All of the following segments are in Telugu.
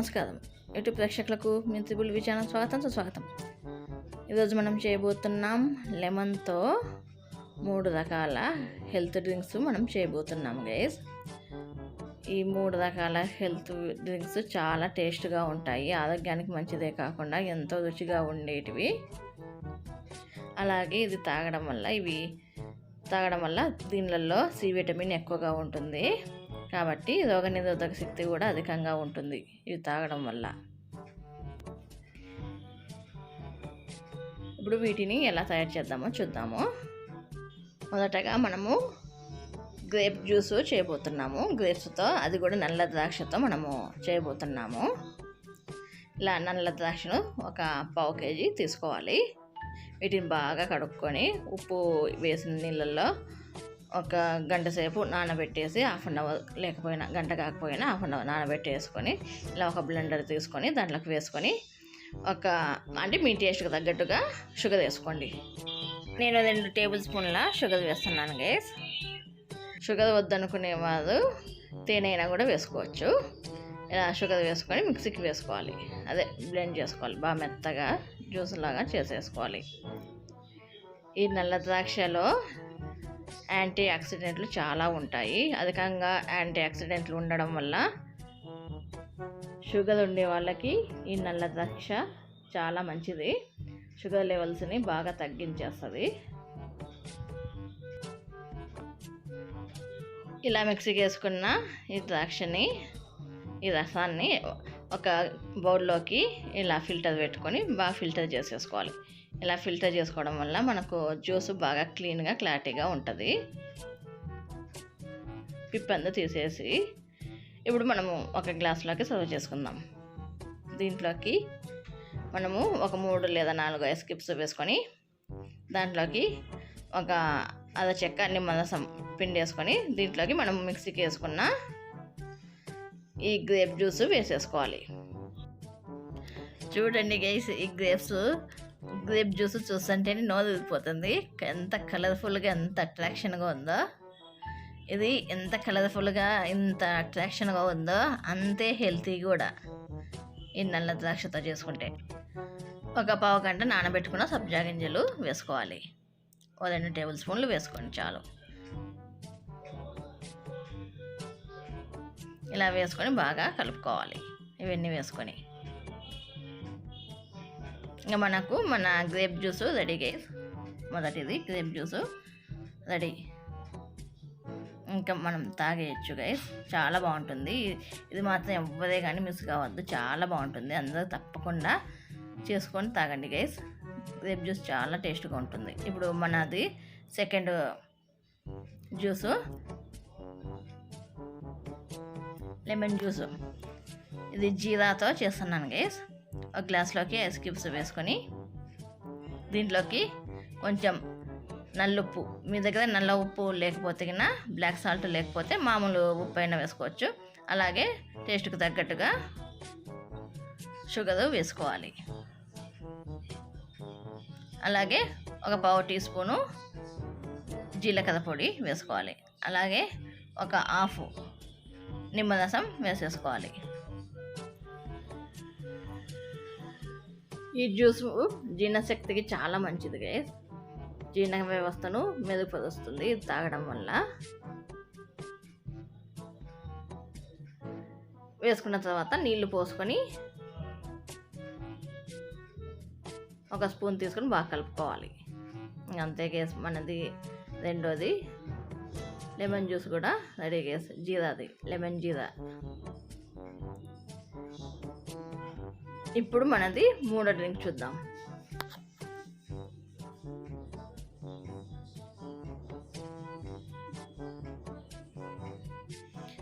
నమస్కారం. యూట్యూబ్ ప్రేక్షకులకు మీ త్రిబుల్ విచారణ స్వాగతం సుస్వాగతం. ఈరోజు మనం చేయబోతున్నాం లెమన్తో మూడు రకాల హెల్త్ డ్రింక్స్ మనం చేయబోతున్నాం గైస్. ఈ మూడు రకాల హెల్త్ డ్రింక్స్ చాలా టేస్ట్గా ఉంటాయి. ఆరోగ్యానికి మంచిదే కాకుండా ఎంతో రుచిగా ఉండేటివి. అలాగే ఇది తాగడం వల్ల ఇవి తాగడం వల్ల దీనిలలో సి విటమిన్ ఎక్కువగా ఉంటుంది. కాబట్టి రోగనిరోధక శక్తి కూడా అధికంగా ఉంటుంది. ఇవి తాగడం వల్ల. ఇప్పుడు వీటిని ఎలా తయారు చేద్దామో చూద్దాము. మొదటగా మనము గ్రేప్ జ్యూస్ చేయబోతున్నాము. గ్రేప్స్తో అది కూడా నల్ల ద్రాక్షతో మనము చేయబోతున్నాము. ఇలా నల్ల ద్రాక్షను ఒక పావు కేజీ తీసుకోవాలి. వీటిని బాగా కడుక్కొని ఉప్పు వేసిన నీళ్ళల్లో ఒక గంట సేపు నానబెట్టేసి హాఫ్ అన్ అవర్ లేకపోయినా గంట కాకపోయినా హాఫ్ అన్ అవర్ నానబెట్టేసుకొని ఇలా ఒక బ్లెండర్ తీసుకొని దాంట్లోకి వేసుకొని ఒక అంటే మీ టేస్ట్కి తగ్గట్టుగా షుగర్ వేసుకోండి. నేను రెండు టేబుల్ స్పూన్ల షుగర్ వేస్తున్నాను గైస్ షుగర్ వద్దనుకునే వారు తేనె అయినా కూడా వేసుకోవచ్చు. ఇలా షుగర్ వేసుకొని మిక్సీకి వేసుకోవాలి. అదే బ్లెండ్ చేసుకోవాలి. బాగా మెత్తగా జ్యూస్ లాగా చేసేసుకోవాలి. ఈ నల్ల ద్రాక్షలో యాంటీ ఆక్సిడెంట్లు చాలా ఉంటాయి. అధికంగా యాంటీ ఆక్సిడెంట్లు ఉండడం వల్ల షుగర్ ఉండే వాళ్ళకి ఈ నల్ల ద్రాక్ష చాలా మంచిది. షుగర్ లెవెల్స్ని బాగా తగ్గించేస్తుంది. ఇలా మిక్సీకి వేసుకున్న ఈ ద్రాక్షని ఈ రసాన్ని ఒక బౌల్లోకి ఇలా ఫిల్టర్ పెట్టుకొని బాగా ఫిల్టర్ చేసేసుకోవాలి. ఇలా ఫిల్టర్ చేసుకోవడం వల్ల మనకు జ్యూస్ బాగా క్లీన్గా క్లారిటీగా ఉంటుంది. పిప్పంతా తీసేసి ఇప్పుడు మనము ఒక గ్లాస్లోకి సర్వ్ చేసుకుందాం. దీంట్లోకి మనము ఒక మూడు లేదా నాలుగు ఐస్ క్యూబ్స్ వేసుకొని దాంట్లోకి ఒక అర చెక్క నిమ్మరసం పిండి వేసుకొని దీంట్లోకి మనం మిక్సీకి వేసుకున్న ఈ గ్రేప్ జ్యూస్ వేసేసుకోవాలి. చూడండి గైస్ ఈ గ్రేప్స్ గ్రేప్ జ్యూస్ చూస్తుంటేనే నోరు ఊరిపోతుంది. ఎంత కలర్ఫుల్గా ఎంత అట్రాక్షన్గా ఉందో. ఇది ఎంత కలర్ఫుల్గా ఇంత అట్రాక్షన్గా ఉందో అంతే హెల్తీ కూడా. ఈ నల్ల ద్రాక్షతో చేసుకుంటే. ఒక పావు గంట నానబెట్టుకున్న సబ్జా గింజలు వేసుకోవాలి. ఓ రెండు టేబుల్ స్పూన్లు వేసుకోండి చాలు. ఇలా వేసుకొని బాగా కలుపుకోవాలి. ఇవన్నీ వేసుకొని. ఇంకా మనకు మన గ్రేప్ జ్యూస్ రెడీ గైస్. మొదటిది గ్రేప్ జ్యూస్. రెడీ. ఇంకా మనం తాగేయచ్చు గైస్. చాలా బాగుంటుంది. ఇది మాత్రం ఎవ్వరే కానీ మిస్ కావద్దు. చాలా బాగుంటుంది. అందరూ తప్పకుండా చేసుకొని తాగండి గైస్. గ్రేప్ జ్యూస్ చాలా టేస్ట్గా ఉంటుంది. ఇప్పుడు మనది సెకండ్ జ్యూసు. Lemon juice. ఇది జీరాతో చేస్తున్నాను గైస్. ఒక గ్లాస్లోకి ఐస్ క్యూబ్స్ వేసుకొని దీంట్లోకి కొంచెం నల్లుప్పు. మీ దగ్గర నల్ల ఉప్పు లేకపోతే కింద బ్లాక్ సాల్ట్ లేకపోతే మామూలు ఉప్పు అయినా వేసుకోవచ్చు. అలాగే టేస్ట్కి తగ్గట్టుగా షుగర్ వేసుకోవాలి. అలాగే ఒక పావు టీ స్పూను జీలకర్ర పొడి వేసుకోవాలి. అలాగే ఒక హాఫ్ నిమ్మరసం వేసేసుకోవాలి. ఈ జ్యూస్ జీర్ణశక్తికి చాలా మంచిది గైస్ జీర్ణ వ్యవస్థను మెరుగుపరుస్తుంది ఇది తాగడం వల్ల. వేసుకున్న తర్వాత నీళ్ళు పోసుకొని ఒక స్పూన్ తీసుకొని బాగా కలుపుకోవాలి. అంతే గేస్ మనది రెండోది. లెమన్ జ్యూస్ కూడా రెడీ గేస్ జీరాది లెమన్ జీరా. ఇప్పుడు మనది మూడో డ్రింక్ చూద్దాం.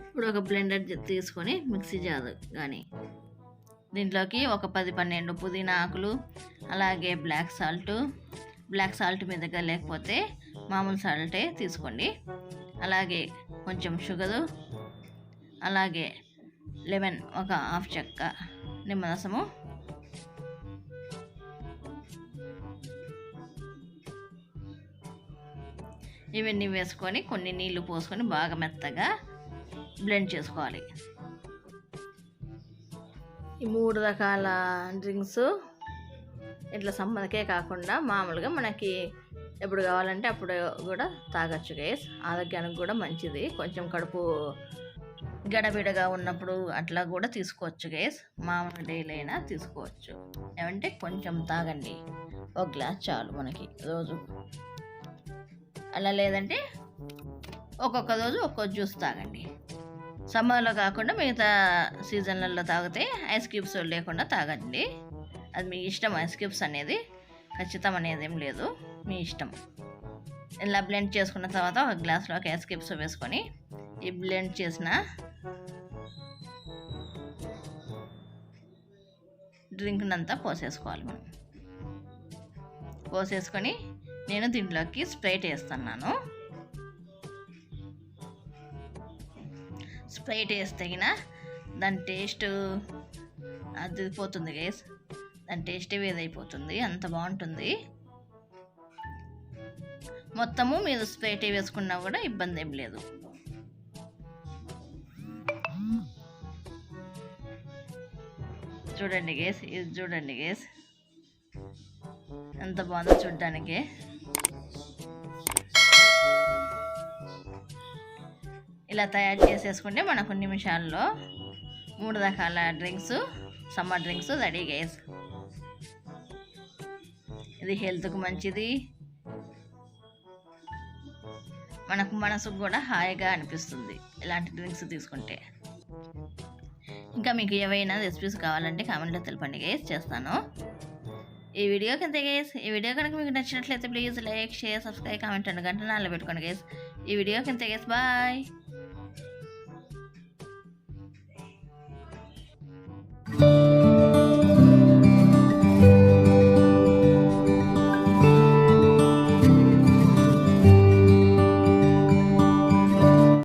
ఇప్పుడు ఒక బ్లెండర్ తీసుకొని మిక్సీ జార్ కానీ దీంట్లోకి ఒక పది పన్నెండు పుదీనా ఆకులు అలాగే బ్లాక్ సాల్ట్ బ్లాక్ సాల్ట్ మీ దగ్గర లేకపోతే మామూలు సాల్టే తీసుకోండి. అలాగే కొంచెం షుగరు అలాగే లెమన్ ఒక హాఫ్ చెక్క నిమ్మరసము ఇవన్నీ వేసుకొని కొన్ని నీళ్ళు పోసుకొని బాగా మెత్తగా బ్లెండ్ చేసుకోవాలి. ఈ మూడు రకాల డ్రింక్స్ ఇట్లా సమ్మర్కే కాకుండా మామూలుగా మనకి ఎప్పుడు కావాలంటే అప్పుడు కూడా తాగొచ్చు గైస్ ఆరోగ్యానికి కూడా మంచిది. కొంచెం కడుపు గడబిడగా ఉన్నప్పుడు అట్లా కూడా తీసుకోవచ్చు గైస్ మామూలు డైలీ అయినా తీసుకోవచ్చు. ఏమంటే కొంచెం తాగండి. ఒక గ్లాస్ చాలు మనకి. రోజు అలా లేదంటే ఒక్కొక్క రోజు ఒక్కొక్క జ్యూస్ తాగండి. సమ్మర్లో కాకుండా మిగతా సీజన్లలో తాగితే ఐస్ క్యూబ్స్ లేకుండా తాగండి. అది మీ ఇష్టం ఐస్ క్యూబ్స్ అనేది. ఖచ్చితం అనేది ఏం లేదు మీ ఇష్టం. ఇలా బ్లెండ్ చేసుకున్న తర్వాత ఒక గ్లాస్లోకి ఐస్ క్యూబ్స్ వేసుకొని ఈ బ్లెండ్ చేసిన డ్రింక్నంతా పోసేసుకోవాలి మనం. పోసేసుకొని నేను దీంట్లోకి స్ప్రైట్ వేస్తున్నాను. స్ప్రైట్ వేస్తే దాని టేస్ట్ అది పోతుంది గేస్ దాని టేస్ట్ వేదైపోతుంది అంత బాగుంటుంది. మొత్తము మీరు స్ప్రైట్ వేసుకున్నా కూడా ఇబ్బంది ఏం లేదు. చూడండి గేస్ ఇది చూడండి గేస్ ఎంత బాగుందో చూడ్డానికి. ఇలా తయారు చేసేసుకుంటే మనకు నిమిషాల్లో మూడు రకాల drinks summer drinks ready guys. ఇది హెల్త్కు మంచిది. మనకు మనసుకు కూడా హాయిగా అనిపిస్తుంది ఇలాంటి డ్రింక్స్ తీసుకుంటే. ఇంకా మీకు ఏవైనా రెసిపీస్ కావాలంటే కామెంట్లో తెలపండి గేస్ చేస్తాను. ఈ వీడియో కింద గేస్ ఈ వీడియో కనుక మీకు నచ్చినట్లయితే please like share subscribe comment and గంట నాలో పెట్టుకోండి గేస్. ఈ వీడియో కింద గేస్ బాయ్.